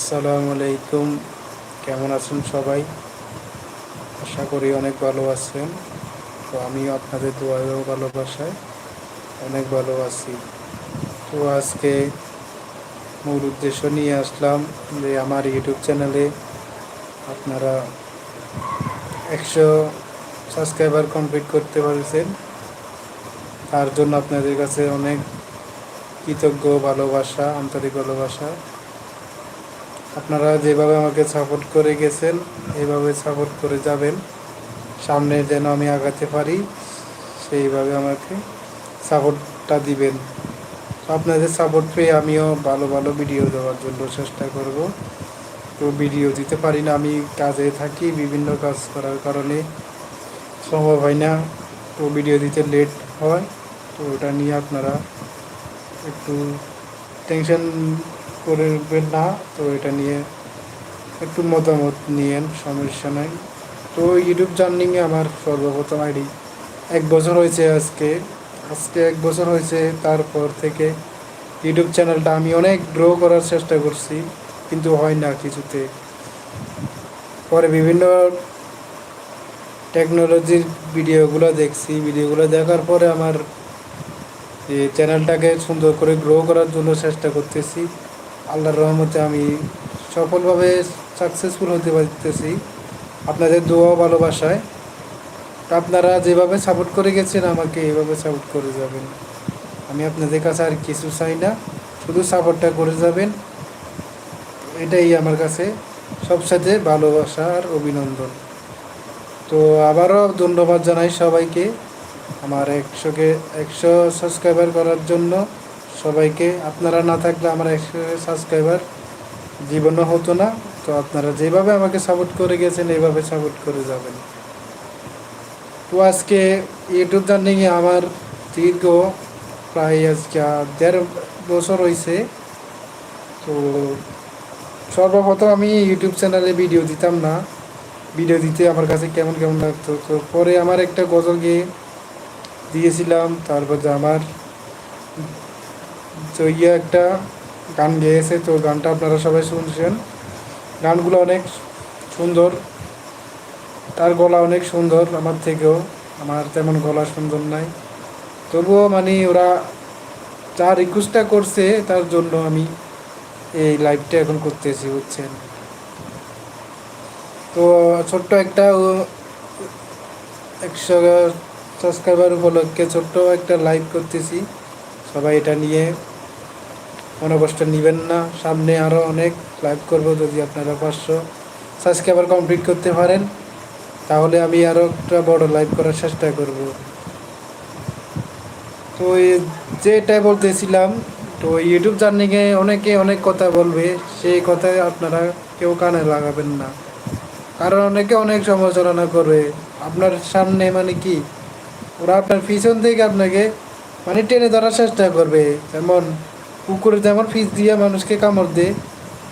আসসালামু আলাইকুম। কেমন আছেন সবাই? আশা করি অনেক ভালো আছেন। তো আমি আপনাদের দোয়াও ভালোবাসায় অনেক ভালো আছি। তো আজকে মূল উদ্দেশ্য নিয়ে আসলাম যে আমার ইউটিউব চ্যানেলে আপনারা একশো সাবস্ক্রাইবার কমপ্লিট করতে পারছেন। তার জন্য আপনাদের কাছে অনেক কৃতজ্ঞ, ভালোবাসা, আন্তরিক ভালোবাসা। আপনারা যেভাবে আমাকে সাপোর্ট করে গেছেন এইভাবে সাপোর্ট করে যাবেন। সামনে যেন আমি আগাতে পারি, সেইভাবে আমাকে সাপোর্টটা দিবেন। আপনাদের সাপোর্ট পেয়ে আমিও ভালো ভালো ভিডিও দেওয়ার জন্য চেষ্টা করব। তো ভিডিও দিতে পারি না, আমি কাজে থাকি, বিভিন্ন কাজ করার কারণে সম্ভব হয় না। তো ভিডিও দিতে লেট হয়, তো ওটা নিয়ে আপনারা একটু টেনশন করবেন না। তো এটা নিয়ে একটু মতামত নিয়েন, সমস্যা নাই। তো ইউটিউব জার্নিংয়ে আমার সর্বপ্রথম আইডি এক বছর হয়েছে আজকে। আজকে এক বছর হয়েছে, তারপর থেকে ইউটিউব চ্যানেলটা আমি অনেক গ্রো করার চেষ্টা করছি, কিন্তু হয় না কিছুতে। পরে বিভিন্ন টেকনোলজির ভিডিওগুলো দেখছি। ভিডিওগুলো দেখার পরে আমার চ্যানেলটাকে সুন্দর করে গ্রো করার জন্য চেষ্টা করতেছি। আল্লাহর রহমতে আমি সফলভাবে সাকসেসফুল হতে পারতেছি। আপনাদের দোয়া ভালোবাসায়। আপনারা যেভাবে সাপোর্ট করে গেছেন, আমাকে এইভাবে সাপোর্ট করে যাবেন। আমি আপনাদের কাছে আর কিছু চাই না, শুধু সাপোর্টটা করে যাবেন। এটাই আমার কাছে সবসাথে ভালোবাসা আর অভিনন্দন। তো আবারও ধন্যবাদ জানাই সবাইকে আমার একশোকে একশো সাবস্ক্রাইবার করার জন্য। সবাইকে, আপনারা না থাকলে আমার একশো সাবস্ক্রাইবার জীবনও হতো না। তো আপনারা যেভাবে আমাকে সাপোর্ট করে গেছেন, এইভাবে সাপোর্ট করে যাবেন। তো আজকে ইউটিউব জার্নিংয়ে আমার দীর্ঘ, প্রায় আজকে দেড় বছর হয়েছে তো সর্বপ্রথম আমি ইউটিউব চ্যানেলে ভিডিও দিতাম না। ভিডিও দিতে আমার কাছে কেমন কেমন লাগতো? তো পরে আমার একটা গজল গিয়ে দিয়েছিলাম। তারপর আমার জইয়া একটা গান গেয়েছে, তো গানটা আপনারা সবাই শুনছেন। গানগুলো অনেক সুন্দর, তার গলা অনেক সুন্দর আমার থেকেও, আমার তেমন গলা সুন্দর নাই। তবুও মানে ওরা যা রিকোয়েস্টটা করছে, তার জন্য আমি এই লাইভটা এখন করতেছি, বুঝছেন? তো ছোট্ট একটা একশো সাবস্ক্রাইবার উপলক্ষে ছোট্ট একটা লাইভ করতেছি। সবাই এটা নিয়ে মনে কষ্ট নেবেন না। সামনে আরও অনেক লাইভ করব যদি আপনারা পাঁচশো সাবস্ক্রাইবার কমপ্লিট করতে পারেন, তাহলে আমি আরও একটা বড় লাইভ করার চেষ্টা করব। তো যেটাই বলতেছিলাম, তো ইউটিউব জার্নিংয়ে অনেকে অনেক কথা বলবে, সেই কথায় আপনারা কেউ কানে লাগাবেন না। কারণ অনেকে অনেক সমালোচনা করবে। আপনার সামনে মানে কি? ওরা আপনার পিছন থেকে আপনাকে মানে টেনে ধরার চেষ্টা করবে। যেমন পুকুরে যেমন ফিস দিয়ে মানুষকে কামড় দেয়,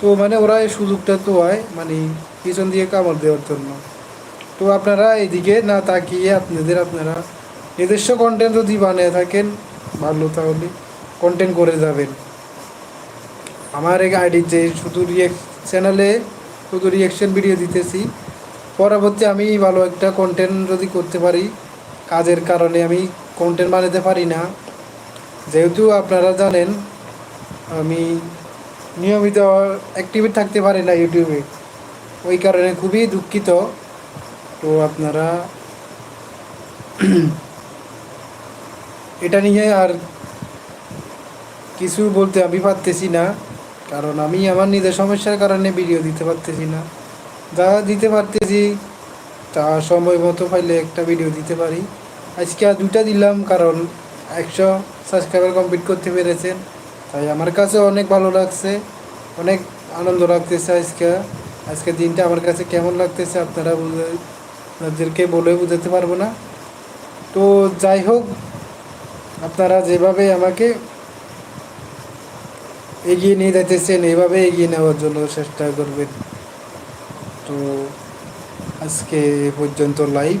তো মানে ওরা এই সুযোগটা তো হয় মানে পিছন দিয়ে কামড় দেওয়ার জন্য। তো আপনারা এদিকে না তাকিয়ে আপনাদের আপনারা নিজস্ব কন্টেন্ট যদি বানিয়ে থাকেন, ভালো তাহলে কন্টেন্ট করে যাবেন। আমার এক আইডিতে শুধু রিয়েক্ট চ্যানেলে শুধু রিয়েকশন ভিডিও দিতেছি। পরবর্তী আমি ভালো একটা কন্টেন্ট যদি করতে পারি, কাজের কারণে আমি কন্টেন্ট বানাতে পারি না। যেহেতু আপনারা জানেন, আমি নিয়মিত অ্যাক্টিভিট থাকতে পারি না ইউটিউবে ওই কারণে খুবই দুঃখিত। তো আপনারা এটা নিয়ে আর কিছু বলতে আমি পারতেছি না। কারণ আমি আমার নিজের সমস্যার কারণে ভিডিও দিতে পারতেছি না। যা দিতে পারতেছি, তা সময় মতো পাইলে একটা ভিডিও দিতে পারি। আজকে দুটা দিলাম, কারণ একশো সাবস্ক্রাইবার কমপ্লিট করতে পেরেছেন। তাই আমার কাছে অনেক ভালো লাগছে, অনেক আনন্দ লাগতেছে আজকে। আজকে দিনটা আমার কাছে কেমন লাগতেছে আপনারা আপনাদেরকে বলে বোঝাতে পারব না। তো যাই হোক, আপনারা যেভাবে আমাকে এগিয়ে নিয়ে যাইতেছেন এইভাবে এগিয়ে নেওয়ার জন্য চেষ্টা করবেন। তো আজকে পর্যন্ত লাইভ